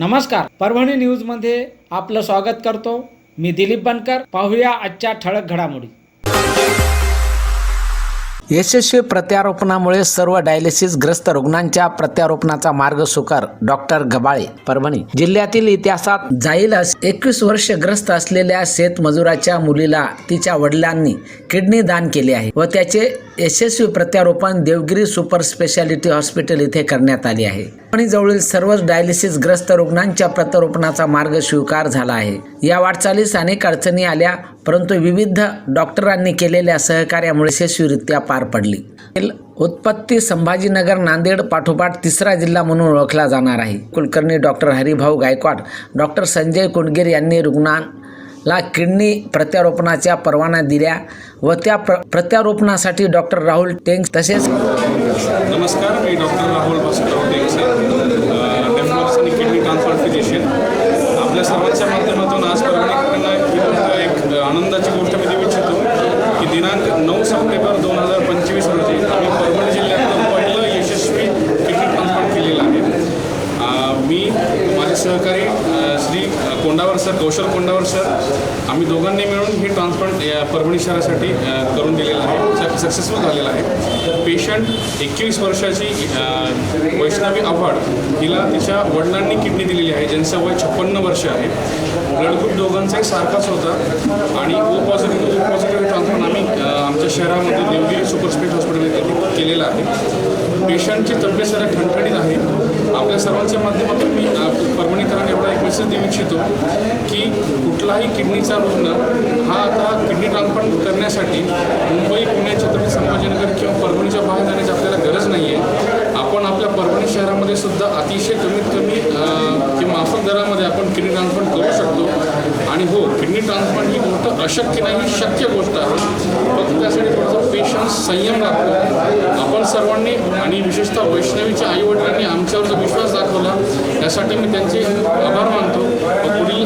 नमस्कार. परभणी न्यूजमध्ये आपलं स्वागत करतो. मी दिलीप बनकर. पाहूया आजच्या ठळक घडामोडी. यशस्वी प्रत्यारोपणामुळे सर्व डायलिसिस ग्रस्त रुग्णांच्या प्रत्यारोपणाचा मार्ग सुकर. डॉक्टर गबाळे परभणी. जिल्ह्यातील इतिहासात जाईल एकवीस वर्ष ग्रस्त असलेल्या शेतमजुराच्या मुलीला तिच्या वडिलांनी किडनी दान केले आहे व त्याचे यशस्वी प्रत्यारोपण देवगिरी सुपर स्पेशालिटी हॉस्पिटल इथे करण्यात आले आहे. आणि जवळील सर्वच डायलिसिस ग्रस्त रुग्णांच्या प्रत्यारोपणाचा मार्ग स्वीकार झाला आहे. या वाटचालीस अनेक अडचणी आल्या परंतु विविध डॉक्टरांनी केलेल्या सहकार्यामुळे यशस्वीरित्या पार पडली. उत्पत्ती संभाजीनगर नांदेड पाठोपाठ तिसरा जिल्हा म्हणून ओळखला जाणार आहे. कुलकर्णी डॉक्टर हरिभाऊ गायकवाड डॉक्टर संजय कुंडगीर यांनी रुग्णांना किडनी प्रत्यारोपणाच्या परवाना दिल्या. व त्या प्र प्रत्यारोपणासाठी डॉक्टर राहुल टेंग तसेच नमस्कार मी डॉक्टर राहुल बसवराव टेंगसे आणि किडनी ट्रान्सप्लांट फिजिशियन आपल्या सर्वांच्या माध्यमातून आज परभणीकडनं ही गोष्ट एक आनंदाची गोष्ट मी देऊ इच्छितो की दिनांक नऊ सप्टेंबर दोन हजार पंचवीस रोजी आम्ही परभणी जिल्ह्यातलं पहिलं यशस्वी किडनी ट्रान्सप्लांट केलेलं आहे अ, मी माझे सहकारी अ, श्री कोंडावर सर कौशल कोंडावर सर आम्ही दोघांनी मिळून हे ट्रान्सप्लांट परभणी शहरासाठी करून दिलेलं आहे. सक्सेसफुल झालेलं आहे. पेशंट एकवीस वर्षाची वैष्णवी आव्हाड हिला तिच्या वडिलांनी किडनी दिलेली आहे ज्यांचं वय छप्पन्न वर्ष आहे. ब्लड ग्रुप दोघांचाही सारखाच होता आणि O positive O positive transplant आम्ही आमच्या शहरामध्ये देवगिरी सुपर स्पेट हॉस्पिटल केलेलं आहे. पेशंटची तब्येत सध्या ठणठणीत आहे. आपल्या सर्वांच्या माध्यमातून मी अ, परभणीकरांना एवढा एक मेसेज देऊ इच्छितो की कुठलाही किडनीचा रुग्ण हा आता किडनी ट्रान्सप्लांट करण्यासाठी मुंबई पुणे छत्रपती संभाजीनगर किंवा परभणीच्या बाहेर जाण्याची आपल्याला गरज नाही आहे आपण आपल्या परभणी शहरामध्ये सुद्धा अतिशय कमीत कमी किंवा माफक दरामध्ये आपण किडनी ट्रान्सप्लांट करू शकतो. आणि हो किडनी ट्रान्सप्लांट ही गोष्ट अशक्य नाही शक्य गोष्ट आहे. फक्त त्यासाठी थोडासा पेशन्स संयम लागतो आपण सर्वांनी आणि विशेषतः वैष्णवीच्या आईवडिलांनी आमच्यावर जो विश्वास दाखवला त्यासाठी मी त्यांचे आभार मानतो. पुढील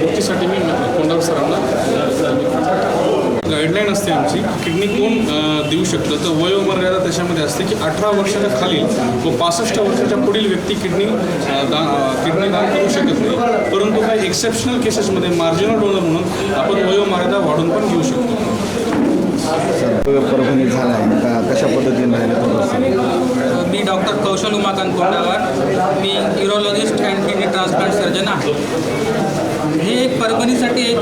गोष्टीसाठी मी कोंडाव सरांना गाईडलाईन असते आमची किडनी कोण देऊ शकतं. तर वयोमर्यादा त्याच्यामध्ये असते की अठरा वर्षाच्या खालील व पासष्ट वर्षाच्या पुढील व्यक्ती किडनी दा किडनी दान करू शकत नाही. परंतु काही एक्सेप्शनल केसेसमध्ये मार्जिनल डोनर म्हणून आपण वयोमर्यादा वाढून पण घेऊ शकतो. परभणी झाला आहे. का कशा पद्धतीने राहिले मी doctor Kaushal Umakant Kondawar me urologist and kidney transplant surgeon आहे. हे एक परभणीसाठी एक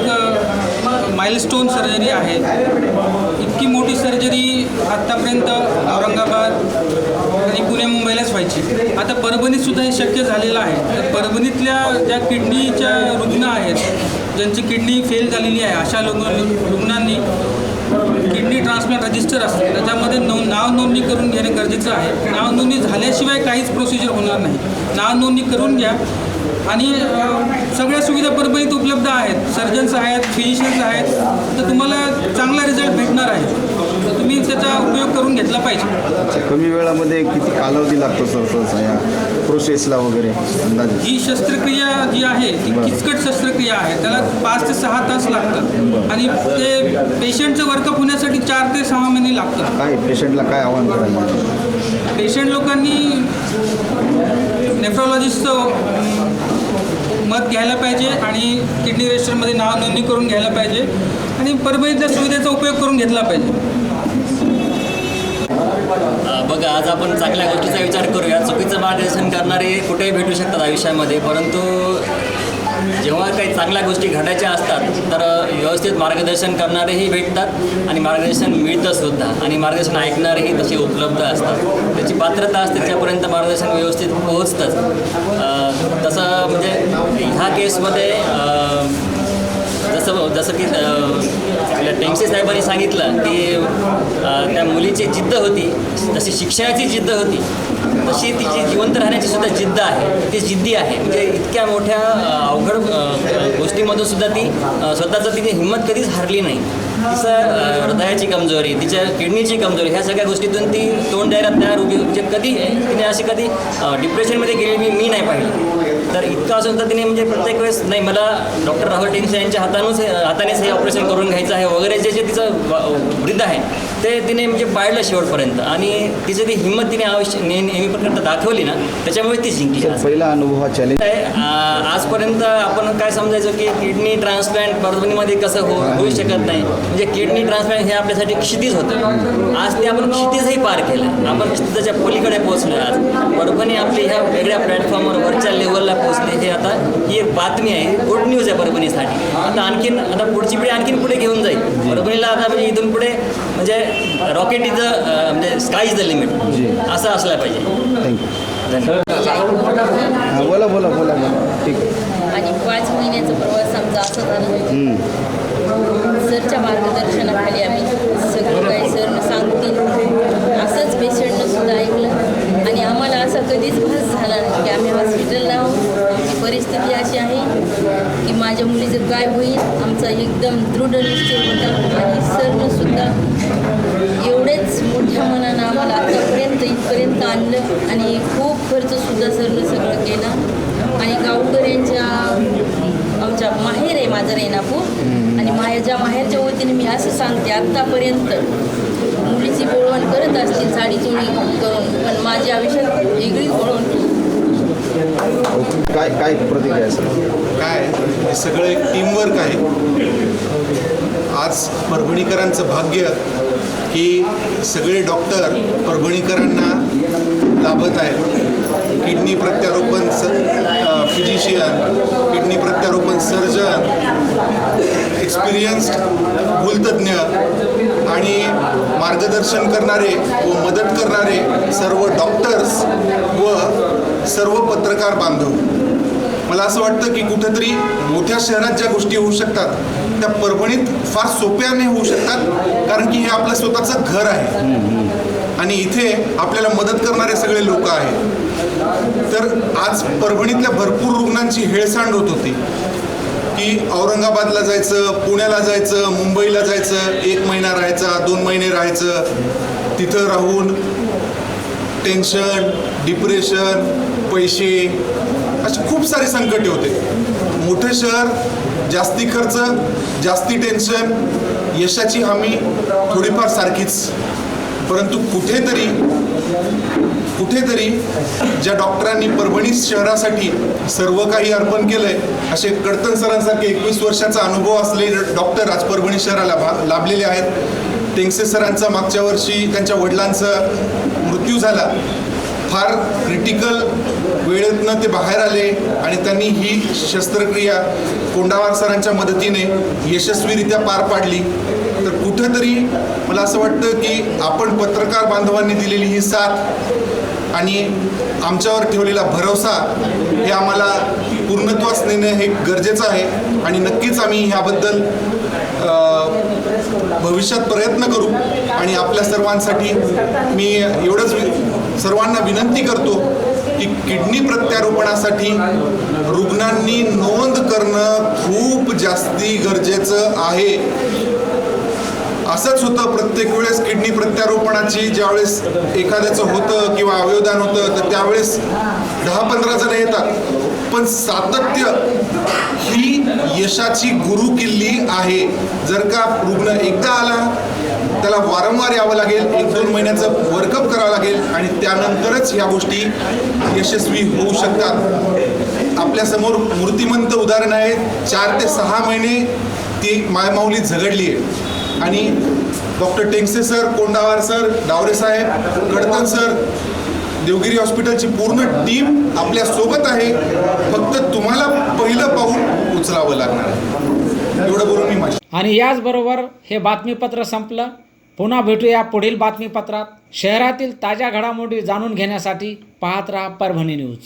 माइलस्टोन सर्जरी आहे. इतकी मोठी सर्जरी आत्तापर्यंत औरंगाबाद आणि पुणे मुंबईलाच व्हायची. आता परभणीतसुद्धा हे शक्य झालेलं आहे. तर परभणीतल्या ज्या किडनीच्या रुग्ण आहेत ज्यांची किडनी फेल झालेली आहे अशा लोक रुग्णांनी किडनी ट्रान्सप्लांट रजिस्टर असते. त्याच्यामध्ये नों नाव नोंदणी करून घेणे गरजेचं आहे. नाव नोंदणी झाल्याशिवाय काहीच प्रोसिजर होणार नाही. नाव नोंदणी करून घ्या. आणि सगळ्या सुविधा परभणीत उपलब्ध आहेत. सर्जन्स आहेत फिजिशियन्स आहेत. तर तुम्हाला चांगला रिझल्ट भेटणार आहे तर तुम्ही त्याचा उपयोग करून घेतला पाहिजे अच्छा कमी वेळामध्ये किती कालावधी लागतो सर सहसा या प्रोसेसला वगैरे अंदाजे? ही शस्त्रक्रिया जी आहे ती किचकट शस्त्रक्रिया आहे. त्याला पाच ते सहा तास लागतात. आणि ते पेशंटचं वर्कअप होण्यासाठी चार ते सहा महिने लागतात. काय पेशंटला काय आव्हान करायला पेशंट लोकांनी नेफ्रॉलॉजिस्टचं मत घ्यायला पाहिजे आणि किडनी रजिस्टरमध्ये नाव नोंदणी करून घ्यायला पाहिजे. आणि परभणीतल्या सुविधेचा उपयोग करून घेतला पाहिजे. बघा आज आपण चांगल्या गोष्टीचा विचार करूया. चुकीचं मार्गदर्शन करणारे कुठेही भेटू शकतात आयुष्यामध्ये परंतु जेव्हा काही चांगल्या गोष्टी घडायच्या असतात तर व्यवस्थित मार्गदर्शन करणारेही भेटतात आणि मार्गदर्शन मिळतं सुद्धा. आणि मार्गदर्शन ऐकणारेही तसे उपलब्ध असतात. त्याची पात्रता असते त्याच्यापर्यंत मार्गदर्शन व्यवस्थित पोहोचतंच. तसं म्हणजे ह्या केसमध्ये जसं जसं की टेमसे साहेबांनी सांगितलं की त्या मुलीची जिद्द होती जशी शिक्षणाची जिद्द होती तशी तिची जिवंत राहण्याची सुद्धा जिद्द आहे ती जिद्दी आहे. म्हणजे इतक्या मोठ्या अवघड गोष्टीमधून सुद्धा ती स्वतःचं तिने हिंमत कधीच हारली नाही. तिचं हृदयाची कमजोरी तिच्या किडनीची कमजोरी ह्या सगळ्या गोष्टीतून ती तोंड द्यायला तयार उभी म्हणजे कधी तिने अशी कधी डिप्रेशनमध्ये गेली मी मी नाही पाहिली. तर इतकं असून सुद्धा तिने म्हणजे प्रत्येक वेळेस नाही मला डॉक्टर राहुल टेंगसे यांच्या हातानंच हातानेच हे ऑपरेशन करून घ्यायचं आहे वगैरे जे जे तिचं वृद्ध आहे ते तिने म्हणजे पाळलं शेवटपर्यंत. आणि तिची ती हिंमत तिने ने- नेहमीपर्यंत दाखवली ना त्याच्यामुळे ती जिंकली. पहिला अनुभव हा चॅलेंज आहे, आजपर्यंत आपण काय समजायचो की किडनी ट्रान्सप्लांट परभणीमध्ये कसं हो होऊ शकत नाही. म्हणजे किडनी ट्रान्सप्लांट हे आपल्यासाठी क्षितिज होतं. आज ते आपण क्षितिजही पार केलं. आपण क्षितिजाच्या पलीकडे पोहोचलो आज. परभणी आपली ह्या वेगळ्या प्लॅटफॉर्मवर वरच्या लेवलला पोहोचले. हे आता ही एक बातमी आहे. गुड न्यूज आहे परभणीसाठी. आता आणखीन आता पुढची पिढी आणखीन पुढे घेऊन जाईल. परभणीला आता म्हणजे इथून पुढे म्हणजे रॉकेट इज द म्हणजे स्काय इज द लिमिट असं असलं पाहिजे. थँक्यू बोला बोला बोला बोला. ठीक आहे. आणि पाच महिन्याचा प्रवास आमचा असा झाला सरच्या मार्गदर्शनाखाली आम्ही सगळं काही सरनं सांगतील. असंच पेशंटनं सुद्धा ऐकलं. आणि आम्हाला असा कधीच भास झाला नाही की आम्ही परिस्थिती अशी आहे की माझ्या मुलीचं काय होईल आमचा एकदम दृढ निश्चय होता आणि सरनं सुद्धा एवढेच मोठ्या मनानं आम्हाला आतापर्यंत इथपर्यंत आणलं आणि खूप खर्चसुद्धा सरनं सगळं केलं. आणि गावकऱ्यांच्या आमच्या माहेर आहे माझं रेणापूर. आणि माझ्या माहेरच्या वतीने मी असं सांगते आत्तापर्यंत मुलीची बोळवण करत असतील साडी चोळी करून पण माझ्या आयुष्यात वेगळी बोळवण ओके काय काय प्रतिक्रिया आहे सर? काय हे सगळं एक टीमवर्क आहे. आज परभणीकरांचं भाग्य की सगळे डॉक्टर परभणीकरांना लाभत आहेत. किडनी प्रत्यारोपण स फिजिशियन किडनी प्रत्यारोपण सर्जन एक्सपिरियन्स्ड भूलतज्ञ आणि मार्गदर्शन करणारे व मदत करणारे सर्व डॉक्टर्स व सर्व पत्रकार बांधव मला असं वाटतं की कुठेतरी मोठ्या शहरात ज्या गोष्टी होऊ शकतात त्या परभणीत फार सोप्याने होऊ शकतात कारण की हे आपलं स्वतःचं घर आहे. आणि इथे आपल्याला मदत करणारे सगळे लोक आहेत. तर आज परभणीतल्या भरपूर रुग्णांची हेळसांड होत होती. की औरंगाबादला जायचं पुण्याला जायचं मुंबईला जायचं एक महिना राहायचा दोन महिने राहायचं तिथं राहून टेन्शन डिप्रेशन पैसे असे खूप सारे संकटे होते. मोठं शहर जास्ती खर्च जास्ती टेन्शन यशाची हमी थोडीफार सारखीच. परंतु कुठेतरी कुठेतरी ज्या डॉक्टरांनी परभणी शहरासाठी सर्व काही अर्पण केलंय असे कडतन सरांसारखे एकवीस वर्षाचा अनुभव असलेले डॉक्टर आज परभणी शहराला भा- लाभलेले आहेत. टेंगसे सरांचा मागच्या वर्षी त्यांच्या वडिलांचा मृत्यू झाला. फार क्रिटिकल वेळेतनं ते बाहेर आले आणि त्यांनी ही शस्त्रक्रिया कोंडावार सरांच्या मदतीने यशस्वीरित्या पार पाडली. तर कुठंतरी मला असं वाटतं की आपण पत्रकार बांधवांनी दिलेली ही साथ आणि आमच्यावर ठेवलेला भरोसा हे आम्हाला पूर्णत्वास नेणं हे गरजेचं आहे आणि नक्कीच आम्ही ह्याबद्दल भविष्यात प्रयत्न करू आणि आपल्या सर्वांसाठी मी एवढंच वि- सर्वांना विनंती करतो की किडनी प्रत्यारोपणासाठी रुग्णांनी नोंद करणं खूप जास्ती गरजेचं आहे. असंच होतं प्रत्येक वेळेस किडनी प्रत्यारोपणाची ज्यावेळेस एखाद्याचं होतं किंवा अवयवदान होतं तर त्यावेळेस दहा पंधरा जण येतात. पण सातत्य ही यशाची गुरु किल्ली आहे. जर का रुग्ण एकदा आला त्याला वारंवार यावं लागेल एक दोन महिन्याचं वर्कअप करावं लागेल आणि त्यानंतरच ह्या गोष्टी यशस्वी होऊ शकतात. आपल्यासमोर मूर्तिमंत उदाहरण आहे. चार ते सहा महिने ती मायमाऊली झगडली आहे. आणि doctor Tengse sir Kondawar sir Daware साहेब कडतन सर देवगिरी हॉस्पिटलची पूर्ण टीम आपल्यासोबत आहे. फक्त तुम्हाला पहिलं पाऊल उचलावं लागणार आहे. एवढं बोलून मी माझी आणि याचबरोबर हे बातमीपत्र संपलं. पुन्हा भेटूया पुढील बातमीपत्रात. शहरातील ताज्या घडामोडी जाणून घेण्यासाठी पाहत राहा परभणी न्यूज.